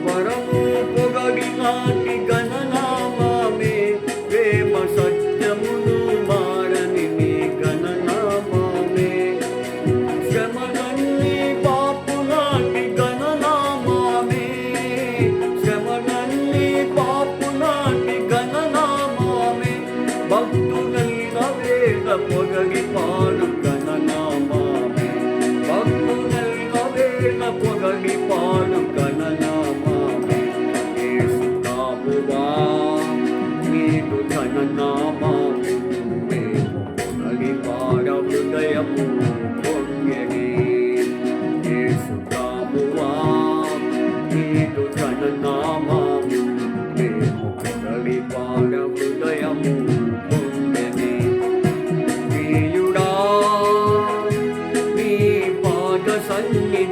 పరము పొగగినాటి గణనామామే ప్రేమ సత్యమును మారని నీ గణనామామే శ్రమనన్ని పాపునాటి గణనామామే శ్రమనన్ని పాపునాటి గణనామామే భక్తులైన వేద పొగగి పాడు గణనామామే భక్తులైన వేద పొగగి పాడు నీదు ధననామము హృదయము యేసు నీదు హృదయము ప్రియుడా నీ పాద సన్నిధి